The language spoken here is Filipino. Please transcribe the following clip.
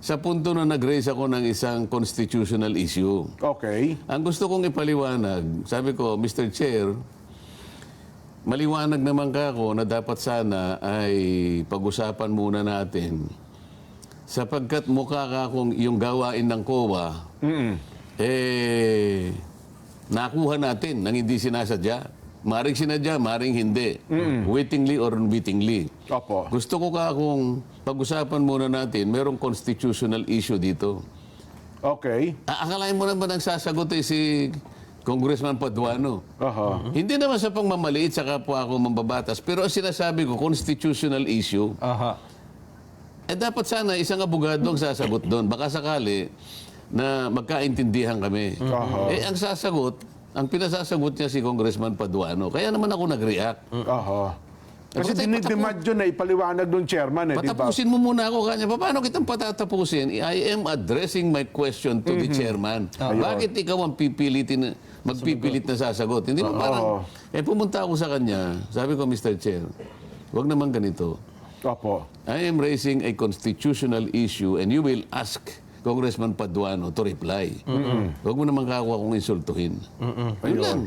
sa punto na nag-raise ako ng isang constitutional issue. Okay. Ang gusto kong ipaliwanag, sabi ko, Mr. Chair, maliwanag naman ka ako na dapat sana ay pag-usapan muna natin sapagkat mukha ka kung yung gawain ng COA, eh, nakuha natin nang hindi sinasadya. Maring sinadya, maring hindi. Wittingly or unwittingly. Opo. Gusto ko ka kung pag-usapan muna natin, merong constitutional issue dito. Okay. Aakalain mo naman ang sasagot eh si Congressman Paduano. Aha. Hindi naman sa pangmamaliit sa kapwa ako mambabatas, pero ang sinasabi ko, constitutional issue, Aha. eh dapat sana isang abogado ang sasagot doon. Baka sakali na magkaintindihan kami. Aha. Eh ang sasagot, ang pinasasagot niya si Congressman Paduano. Kaya naman ako nag-react. Aha. Kasi Patay- dinidemand yun na ipaliwanag ng chairman eh, di ba? Patapusin mo muna ako kanya. Paano kitang patatapusin? I am addressing my question to the chairman. Bakit ikaw ang pipilitin, magpipilit na sasagot? Hindi mo parang, eh pumunta ako sa kanya, sabi ko, Mr. Chair, wag naman ganito. Opo. I am raising a constitutional issue and you will ask Congressman Paduano to reply. Huwag mo naman kakuha kong insultuhin. Yun lang.